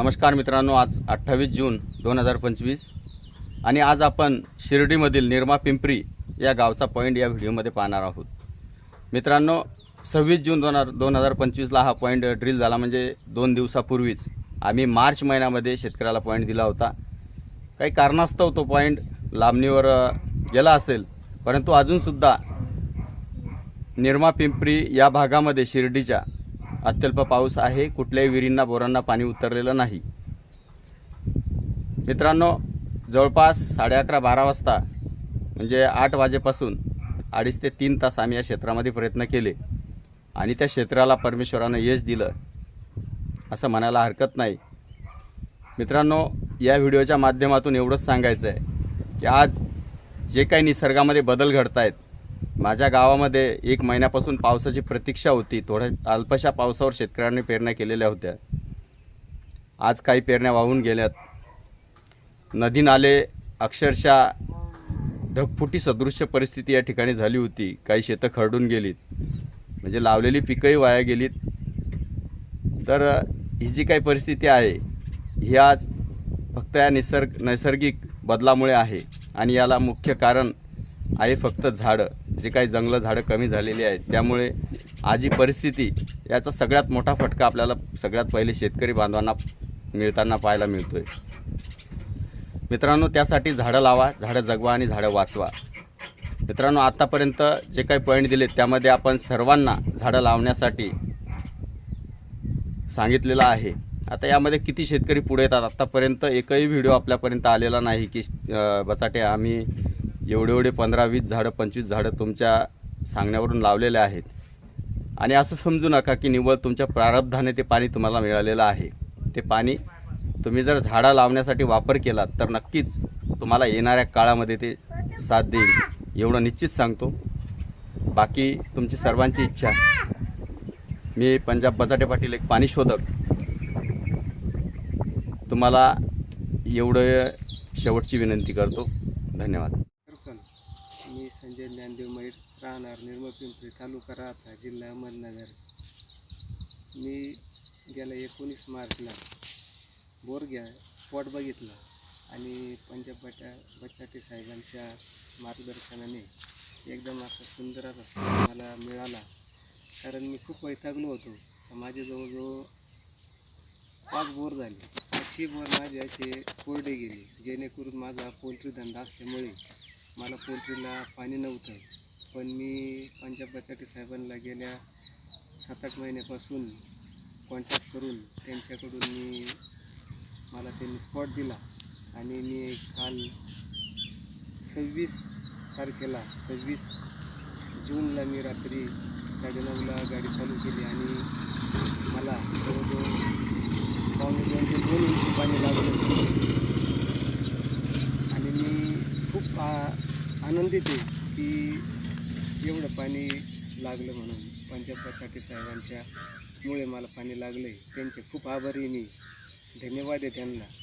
नमस्कार मित्रांनो आज अठ्ठावीस जून दोन हजार पंचवीस आणि आज आपण शिर्डीमधील निर्मा पिंपरी या गावचा पॉईंट या व्हिडिओमध्ये पाहणार आहोत. मित्रांनो सव्वीस जून दोन हजार दोन हजार पंचवीसला हा पॉईंट ड्रिल झाला म्हणजे दोन दिवसापूर्वीच आम्ही मार्च महिन्यामध्ये शेतकऱ्याला पॉईंट दिला होता. काही कारणास्तव तो पॉईंट लांबणीवर गेला असेल परंतु अजूनसुद्धा निर्मा पिंपरी या भागामध्ये शिर्डीच्या अत्यल्प पाऊस आहे कुठल्याही विहिरींना बोरांना पाणी उतरलेलं नाही. मित्रांनो जवळपास साडे अकरा बारा वाजता म्हणजे आठ वाजेपासून अडीच ते तीन तास आम्ही या क्षेत्रामध्ये प्रयत्न केले. आणि त्या क्षेत्राला परमेश्वरानं यश दिलं असं म्हणायला हरकत नाही. मित्रांनो या व्हिडिओच्या माध्यमातून एवढंच सांगायचं आहे की आज जे काही निसर्गामध्ये बदल घडत आहेत माझ्या गावामध्ये एक महिन्यापासून पावसाची प्रतीक्षा होती. थोड्या अल्पशा पावसावर शेतकऱ्यांनी पेरण्या केलेल्या होत्या. आज काही पेरण्या वाहून गेल्यात. नदी नाले अक्षरशः ढगफुटी सदृश्य परिस्थिती या ठिकाणी झाली होती. काही शेतं खरडून गेलीत. म्हणजे लावलेली पिकंही वाया गेलीत. तर ही जी काही परिस्थिती आहे ही आज फक्त या निसर्ग नैसर्गिक बदलामुळे आहे. आणि याला मुख्य कारण आहे फक्त झाडं. जे काही जंगलं झाडं कमी झालेली आहेत त्यामुळे आजी परिस्थिती याचा सगळ्यात मोठा फटका आपल्याला सगळ्यात पहिले शेतकरी बांधवांना मिळताना पाहायला मिळतो आहे मित्रांनो त्यासाठी झाडं लावा झाडं जगवा आणि झाडं वाचवा. मित्रांनो आत्तापर्यंत जे काही पॉईंट दिले त्यामध्ये आपण सर्वांना झाडं लावण्यासाठी सांगितलेलं आहे. आता यामध्ये किती शेतकरी पुढे येतात? आत्तापर्यंत एकही व्हिडिओ आपल्यापर्यंत आलेला नाही की बचाटे आम्ही एवढे एवढे पंधरा वीस झाडं पंचवीस झाडं तुमच्या सांगण्यावरून लावलेले आहेत. आणि असं समजू नका की निव्वळ तुमच्या प्रारब्धाने ते पाणी तुम्हाला मिळालेलं आहे. ते पाणी तुम्ही जर झाडं लावण्यासाठी वापर केलात तर नक्कीच तुम्हाला येणाऱ्या काळामध्ये ते साथ देईल. एवढं निश्चित सांगतो. बाकी तुमची सर्वांची इच्छा. मी पंजाब बजाटे पाटील एक पाणी शोधक. तुम्हाला एवढं शेवटची विनंती करतो. धन्यवाद. मी संजय ज्ञानदेव मैर राहणार निर्मळ पिंपरी तालुका राहता जिल्हा अहमदनगर. मी गेल्या एकोणीस मार्चला. बोर घ्या स्पॉट बघितला आणि पंजाब बटा बचाटे साहेबांच्या मार्गदर्शनाने एकदम असा सुंदर असा स्पॉट मला मिळाला. कारण मी खूप वैतागलो होतो. माझे जवळजवळ पाच बोर झाले. पाचशे बोर माझे असे कोरडे गेले. जेणेकरून माझा पोल्ट्री धंदा असल्यामुळे मला पोल्ट्रीला पाणी नव्हतं. पण मी पंजाब बचाटी साहेबांना गेल्या सात आठ महिन्यापासून कॉन्टॅक्ट करून त्यांच्याकडून मी मला त्यांनी स्पॉट दिला. आणि मी काल सव्वीस तारखेला सव्वीस जूनला मी रात्री साडेनऊला गाडी चालू केली आणि मला जवळजवळ पावणे दोन ते दोन इंची पाणी लागलं आणि मी खूप आ- आनंदित आहे की एवढं पाणी लागलं म्हणून पंजाब बचाटे साहेबांच्या मुळे मला पाणी लागलं आहे त्यांचे खूप आभारी मी. धन्यवाद आहे त्यांना.